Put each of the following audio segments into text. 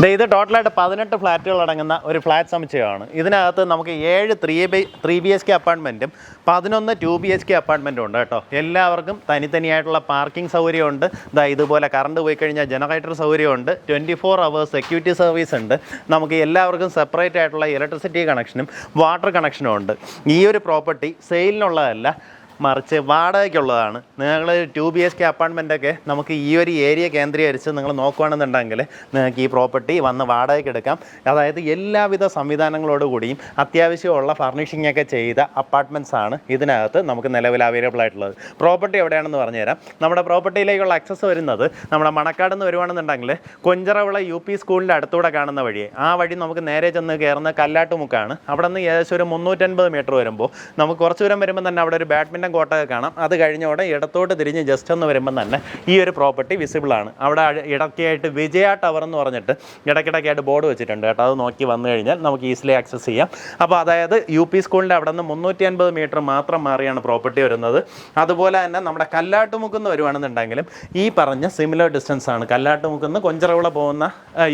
ഇത് ടോട്ടലായിട്ട് പതിനെട്ട് ഫ്ലാറ്റുകൾ അടങ്ങുന്ന ഒരു ഫ്ലാറ്റ് സമുച്ചയമാണ്. ഇതിനകത്ത് നമുക്ക് ഏഴ് three B three B H K അപ്പാർട്ട്മെന്റും പതിനൊന്ന് ടു ബി എച്ച് കെ അപ്പാർട്ട്മെന്റും ഉണ്ട് കേട്ടോ. എല്ലാവർക്കും തനിത്തനിയായിട്ടുള്ള പാർക്കിംഗ് സൗകര്യമുണ്ട്. ഇതാ ഇതുപോലെ കറണ്ട് പോയി കഴിഞ്ഞാൽ ജനറേറ്റർ സൗകര്യമുണ്ട്. Twenty four hours security service ഉണ്ട്. നമുക്ക് എല്ലാവർക്കും സെപ്പറേറ്റ് ആയിട്ടുള്ള ഇലക്ട്രിസിറ്റി കണക്ഷനും വാട്ടർ കണക്ഷനും ഉണ്ട്. ഈ ഒരു പ്രോപ്പർട്ടി സെയിലിനുള്ളതല്ല മറിച്ച് വാടകയ്ക്കുള്ളതാണ്. നിങ്ങൾ ടു ബി എച്ച് കെ അപ്പാർട്ട്മെന്റൊക്കെ നമുക്ക് ഈ ഒരു ഏരിയ കേന്ദ്രീകരിച്ച് നിങ്ങൾ നോക്കുകയാണെന്നുണ്ടെങ്കിൽ നിങ്ങൾക്ക് ഈ പ്രോപ്പർട്ടി വന്ന് വാടകയ്ക്ക് എടുക്കാം. അതായത് എല്ലാവിധ സംവിധാനങ്ങളോട് കൂടിയും അത്യാവശ്യമുള്ള ഫർണിഷിംഗ് ഒക്കെ ചെയ്ത അപ്പാർട്ട്മെന്റ്സ് ആണ് ഇതിനകത്ത് നമുക്ക് നിലവിൽ അവൈലബിൾ ആയിട്ടുള്ളത്. പ്രോപ്പർട്ടി എവിടെയാണെന്ന് പറഞ്ഞുതരാം. നമ്മുടെ പ്രോപ്പർട്ടിയിലേക്കുള്ള ആക്സസ് വരുന്നത് നമ്മുടെ മണക്കാട് നിന്ന് വരുവാണെന്നുണ്ടെങ്കിൽ കൊഞ്ചറവിള യു പി സ്കൂളിന്റെ അടുത്തൂടെ കാണുന്ന വഴി ആ വഴി നമുക്ക് നേരെ ചെന്ന് കയറുന്ന കല്ലാട്ടുമുക്കാണ്. അവിടെ നിന്ന് ഏകദേശം ഒരു മുന്നൂറ്റൻപത് മീറ്റർ വരുമ്പോൾ നമുക്ക് കുറച്ച് ദൂരം വരുമ്പോൾ തന്നെ അവിടെ ഒരു ബാഡ്മിന്റൺ കോട്ടൊക്കെ കാണാം. അത് കഴിഞ്ഞ ഉടനെ ഇടത്തോട്ട് തിരിഞ്ഞ് ജസ്റ്റ് ഒന്ന് വരുമ്പം തന്നെ ഈ ഒരു പ്രോപ്പർട്ടി വിസിബിൾ ആണ്. അവിടെ ഇടയ്ക്കായിട്ട് വിജയ ടവർ എന്ന് പറഞ്ഞിട്ട് ഇടയ്ക്കിടയ്ക്കായിട്ട് ബോർഡ് വെച്ചിട്ടുണ്ട് കേട്ടോ. അത് നോക്കി വന്നു കഴിഞ്ഞാൽ നമുക്ക് ഈസിലി ആക്സസ് ചെയ്യാം. അപ്പോൾ അതായത് യു പി സ്കൂളിന്റെ അവിടെ നിന്ന് മുന്നൂറ്റി അൻപത് മീറ്റർ മാത്രം മാറിയാണ് പ്രോപ്പർട്ടി വരുന്നത്. അതുപോലെ തന്നെ നമ്മുടെ കല്ലാട്ടുമുക്കുന്ന് വരുവാണെന്നുണ്ടെങ്കിലും ഈ പറഞ്ഞ സിമിലർ ഡിസ്റ്റൻസ് ആണ്. കല്ലാട്ടുമുക്കുന്ന് കൊഞ്ചറവിള പോകുന്ന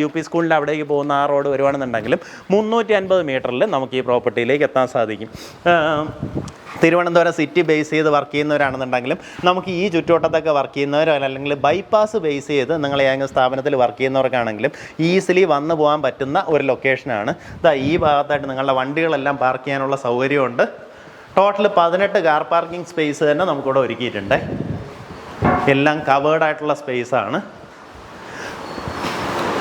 യു പി സ്കൂളിന്റെ അവിടേക്ക് പോകുന്ന ആ റോഡ് വരുവാണെന്നുണ്ടെങ്കിലും മുന്നൂറ്റി അൻപത് മീറ്ററിൽ നമുക്ക് ഈ പ്രോപ്പർട്ടിയിലേക്ക് എത്താൻ സാധിക്കും. തിരുവനന്തപുരം സിറ്റി ബേസ് ചെയ്ത് വർക്ക് ചെയ്യുന്നവരാണെന്നുണ്ടെങ്കിലും നമുക്ക് ഈ ചുറ്റുവട്ടത്തൊക്കെ വർക്ക് ചെയ്യുന്നവരോ അല്ലെങ്കിൽ ബൈപ്പാസ് ബേസ് ചെയ്ത് നിങ്ങൾ ഏതെങ്കിലും സ്ഥാപനത്തിൽ വർക്ക് ചെയ്യുന്നവർക്കാണെങ്കിലും ഈസിലി വന്നു പോകാൻ പറ്റുന്ന ഒരു ലൊക്കേഷനാണ് ഇതാ ഈ ഭാഗത്തായിട്ട് നിങ്ങളുടെ വണ്ടികളെല്ലാം പാർക്ക് ചെയ്യാനുള്ള സൗകര്യമുണ്ട്. ടോട്ടൽ പതിനെട്ട് കാർ പാർക്കിംഗ് സ്പേസ് തന്നെ നമുക്കിവിടെ ഒരുക്കിയിട്ടുണ്ട്. എല്ലാം കവേർഡ് ആയിട്ടുള്ള സ്പേസ് ആണ്.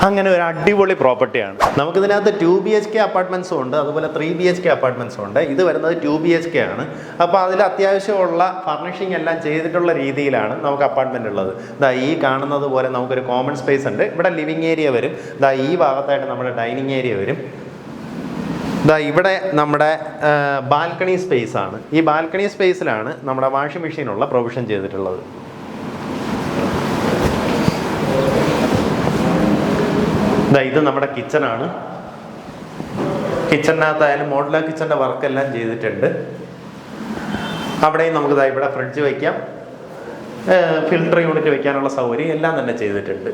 അങ്ങനെ ഒരു അടിപൊളി പ്രോപ്പർട്ടിയാണ് നമുക്കിതിനകത്ത് ടു ബി എച്ച് കെ അപ്പാർട്ട്മെന്റ്സും ഉണ്ട് അതുപോലെ ത്രീ ബി എച്ച് കെ അപ്പാർട്ട്മെന്റ്സും ഉണ്ട്. ഇത് വരുന്നത് ടു ബി എച്ച് കെ ആണ്. അപ്പോൾ അതിൽ അത്യാവശ്യമുള്ള ഫർണിഷിംഗ് എല്ലാം ചെയ്തിട്ടുള്ള രീതിയിലാണ് നമുക്ക് അപ്പാർട്ട്മെന്റ് ഉള്ളത്. ഇതാ ഈ കാണുന്നത് പോലെ നമുക്കൊരു കോമൺ സ്പേസ് ഉണ്ട്. ഇവിടെ ലിവിംഗ് ഏരിയ വരും. ഇതാ ഈ ഭാഗത്തായിട്ട് നമ്മുടെ ഡൈനിങ് ഏരിയ വരും. ഇതാ ഇവിടെ നമ്മുടെ ബാൽക്കണി സ്പേസ് ആണ്. ഈ ബാൽക്കണി സ്പേസിലാണ് നമ്മുടെ വാഷിംഗ് മെഷീനുള്ള പ്രൊവിഷൻ ചെയ്തിട്ടുള്ളത്. ഇതാ നമ്മുടെ കിച്ചണാണ് കിച്ചണിനകത്തായാലും മോഡുലാർ കിച്ചണിന്റെ വർക്കെല്ലാം ചെയ്തിട്ടുണ്ട്. അവിടെയും നമുക്ക് ഇവിടെ ഫ്രിഡ്ജ് വയ്ക്കാം ഫിൽട്ടർ യൂണിറ്റ് വയ്ക്കാനുള്ള സൗകര്യം എല്ലാം തന്നെ ചെയ്തിട്ടുണ്ട്.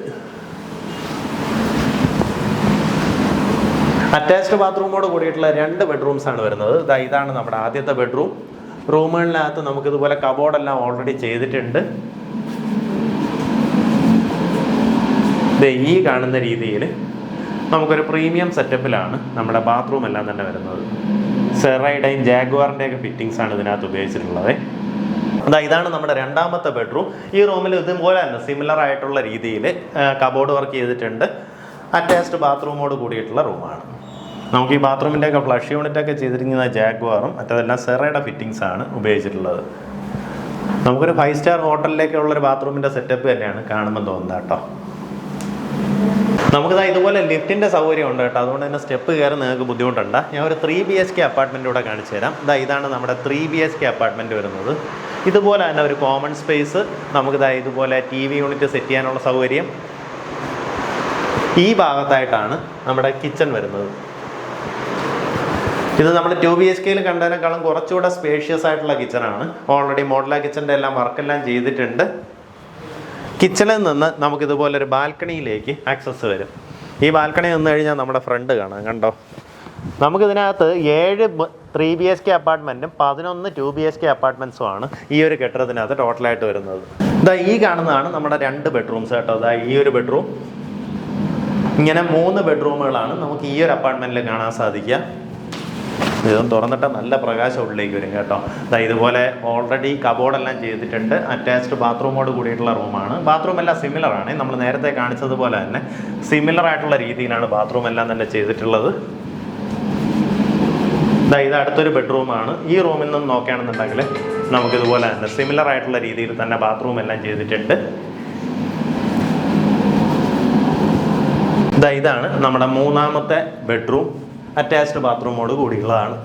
അറ്റാച്ച്ഡ് ബാത്റൂമോട് കൂടിയിട്ടുള്ള രണ്ട് ബെഡ്റൂംസ് ആണ് വരുന്നത്. ഇതാ ഇതാണ് നമ്മുടെ ആദ്യത്തെ ബെഡ്റൂം. റൂമുകളിനകത്ത് നമുക്ക് ഇതുപോലെ കബോർഡെല്ലാം ഓൾറെഡി ചെയ്തിട്ടുണ്ട്. ഈ കാണുന്ന രീതിയിൽ നമുക്കൊരു പ്രീമിയം സെറ്റപ്പിലാണ് നമ്മുടെ ബാത്റൂം എല്ലാം തന്നെ വരുന്നത്. സെറൈഡൈൻ ജാഗ്വാറിന്റെ ഒക്കെ ഫിറ്റിങ്സ് ആണ് ഇതിനകത്ത് ഉപയോഗിച്ചിട്ടുള്ളത്. അതാ ഇതാണ് നമ്മുടെ രണ്ടാമത്തെ ബെഡ്റൂം ഈ റൂമിൽ ഇതുപോലെ തന്നെ സിമിലർ ആയിട്ടുള്ള രീതിയിൽ കബോർഡ് വർക്ക് ചെയ്തിട്ടുണ്ട്. അറ്റാച്ച്ഡ് ബാത്റൂമോട് കൂടിയിട്ടുള്ള റൂമാണ് നമുക്ക് ഈ ബാത്റൂമിന്റെ ഒക്കെ ഫ്ലഷ് യൂണിറ്റ് ഒക്കെ ചെയ്തിരിക്കുന്ന ജാഗ്വാറും മറ്റതെല്ലാം സെറയുടെ ഫിറ്റിങ്സ് ആണ് ഉപയോഗിച്ചിട്ടുള്ളത്. നമുക്കൊരു ഫൈവ് സ്റ്റാർ ഹോട്ടലിലേക്കുള്ളൊരു ബാത്റൂമിന്റെ സെറ്റപ്പ് തന്നെയാണ് കാണുമ്പോൾ തോന്നുന്നത് കേട്ടോ. നമുക്കിതാ ഇതുപോലെ ലിഫ്റ്റിന്റെ സൗകര്യം ഉണ്ട് കേട്ടോ. അതുകൊണ്ട് തന്നെ സ്റ്റെപ്പ് കയറി നിങ്ങൾക്ക് ബുദ്ധിമുട്ടുണ്ട്. ഞാൻ ഒരു three B H K apartment ഇവിടെ കാണിച്ചു തരാം. ഇതാ ഇതാണ് നമ്മുടെ three B H K apartment വരുന്നത്. ഇതുപോലെ തന്നെ ഒരു കോമൺ സ്പേസ് നമുക്കിതാ ഇതുപോലെ ടി വി യൂണിറ്റ് സെറ്റ് ചെയ്യാനുള്ള സൗകര്യം. ഈ ഭാഗത്തായിട്ടാണ് നമ്മുടെ കിച്ചൺ വരുന്നത്. ഇത് നമ്മൾ ടു ബി എച്ച് കെയിൽ കണ്ടതിനേക്കാളും കുറച്ചുകൂടെ സ്പേഷ്യസ് ആയിട്ടുള്ള കിച്ചണാണ് ഓൾറെഡി മോഡലാ കിച്ചന്റെ എല്ലാം വർക്കെല്ലാം ചെയ്തിട്ടുണ്ട്. കിച്ചണിൽ നിന്ന് നമുക്ക് ഇതുപോലെ ഒരു ബാൽക്കണിയിലേക്ക് ആക്സസ് വരും. ഈ ബാൽക്കണി നിന്ന് കഴിഞ്ഞാൽ നമ്മുടെ ഫ്രണ്ട് കാണാം കണ്ടോ? നമുക്കിതിനകത്ത് ഏഴ് ത്രീ ബി എച്ച് കെ അപ്പാർട്ട്മെന്റും പതിനൊന്ന് ടു ബി എച്ച് കെ അപ്പാർട്ട്മെന്റ്സും ആണ് ഈ ഒരു കെട്ടിടത്തിനകത്ത് ടോട്ടലായിട്ട് വരുന്നത്. ഇതാ ഈ കാണുന്നതാണ് നമ്മുടെ രണ്ട് ബെഡ്റൂംസ് കേട്ടോ. ഇതാ ഈ ഒരു ബെഡ്റൂം ഇങ്ങനെ മൂന്ന് ബെഡ്റൂമുകളാണ് നമുക്ക് ഈ ഒരു അപ്പാർട്ട്മെന്റിൽ കാണാൻ സാധിക്കുക. ഇതും തുറന്നിട്ട് നല്ല പ്രകാശം ഉള്ളിലേക്ക് വരും കേട്ടോ. അതാ ഇതുപോലെ ഓൾറെഡി കബോർഡെല്ലാം ചെയ്തിട്ടുണ്ട്. അറ്റാച്ച്ഡ് ബാത്റൂമോട് കൂടിയിട്ടുള്ള റൂമാണ് ബാത്റൂം എല്ലാം സിമിലർ ആണ്. നമ്മൾ നേരത്തെ കാണിച്ചതുപോലെ തന്നെ സിമിലർ ആയിട്ടുള്ള രീതിയിലാണ് ബാത്റൂം എല്ലാം തന്നെ ചെയ്തിട്ടുള്ളത്. ഇതാ ഇത് അടുത്തൊരു ബെഡ്റൂമാണ് ഈ റൂമിൽ നിന്ന് നോക്കുകയാണെന്നുണ്ടെങ്കിൽ നമുക്കിതുപോലെ തന്നെ സിമിലർ ആയിട്ടുള്ള രീതിയിൽ തന്നെ ബാത്റൂം എല്ലാം ചെയ്തിട്ടുണ്ട്. ഇതാ ഇതാണ് നമ്മുടെ മൂന്നാമത്തെ ബെഡ്റൂം അറ്റാച്ച്ഡ് ബാത്റൂമോട് കൂടിയുള്ളതാണ്.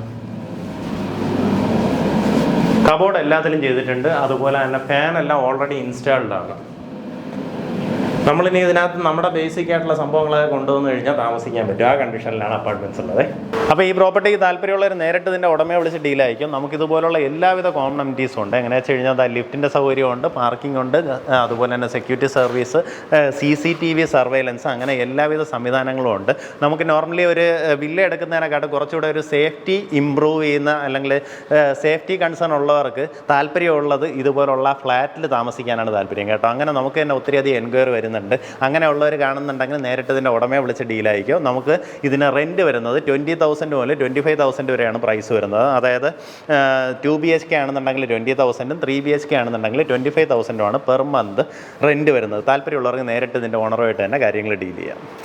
കബോർഡ് എല്ലാത്തിലും ചെയ്തിട്ടുണ്ട്. അതുപോലെ തന്നെ ഫാൻ എല്ലാം ഓൾറെഡി ഇൻസ്റ്റാൾഡ് ആണ്. നമ്മളിനി ഇതിനകത്ത് നമ്മുടെ ബേസിക് ആയിട്ടുള്ള സംഭവങ്ങളൊക്കെ കൊണ്ടുവന്നു കഴിഞ്ഞാൽ താമസിക്കാൻ പറ്റും. ആ കണ്ടീഷനിലാണ് അപ്പാർട്ട്മെന്റ്സ് ഉള്ളത്. അപ്പോൾ ഈ പ്രോപ്പർട്ടിക്ക് താല്പര്യമുള്ളവർ നേരിട്ട് ഇതിന്റെ ഉടമയെ വിളിച്ച് ഡീലായിരിക്കും നമുക്ക് ഇതുപോലുള്ള എല്ലാവിധ കോമണമിറ്റീസും ഉണ്ട്. എങ്ങനെയാ വെച്ച് കഴിഞ്ഞാൽ ലിഫ്റ്റിന്റെ സൗകര്യമുണ്ട് പാർക്കിംഗ് ഉണ്ട് അതുപോലെ തന്നെ security service C C T V surveillance അങ്ങനെ എല്ലാവിധ സംവിധാനങ്ങളും ഉണ്ട്. നമുക്ക് നോർമലി ഒരു വില്ല എടുക്കുന്നതിനെക്കാട്ടും കുറച്ചുകൂടെ ഒരു സേഫ്റ്റി ഇമ്പ്രൂവ് ചെയ്യുന്ന അല്ലെങ്കിൽ സേഫ്റ്റി കൺസേൺ ഉള്ളവർക്ക് താല്പര്യമുള്ളത് ഇതുപോലുള്ള ഫ്ലാറ്റിൽ താമസിക്കാനാണ് താല്പര്യം കേട്ടോ. അങ്ങനെ നമുക്ക് തന്നെ ഒത്തിരിയധികം എൻക്വയറി വരുന്നുണ്ട്. അങ്ങനെയുള്ളവർ കാണുന്നുണ്ടെങ്കിൽ നേരിട്ട് ഇതിന്റെ ഉടമയെ വിളിച്ച് ഡീലായിരിക്കും നമുക്ക് ഇതിന് റെന്റ് വരുന്നത് ട്വന്റി തൗസൻഡ് മുതൽ ട്വന്റി ഫൈവ് തൗസൻഡ് വരെയാണ് പ്രൈസ് വരുന്നത്. അതായത് ടു ബി എച്ച് കെ ആണെന്നുണ്ടെങ്കിൽ twenty തൗസൻഡും three B H K ആണെന്നുണ്ടെങ്കിൽ ട്വന്റി ഫൈവ് തൗസൻഡുമാണ് പെർ മന്ത് റെന്റ് വരുന്നത്. താല്പര്യമുള്ളവർക്ക് നേരിട്ട് ഇതിന്റെ ഓണറുമായിട്ട് തന്നെ കാര്യങ്ങൾ ഡീൽ ചെയ്യാം.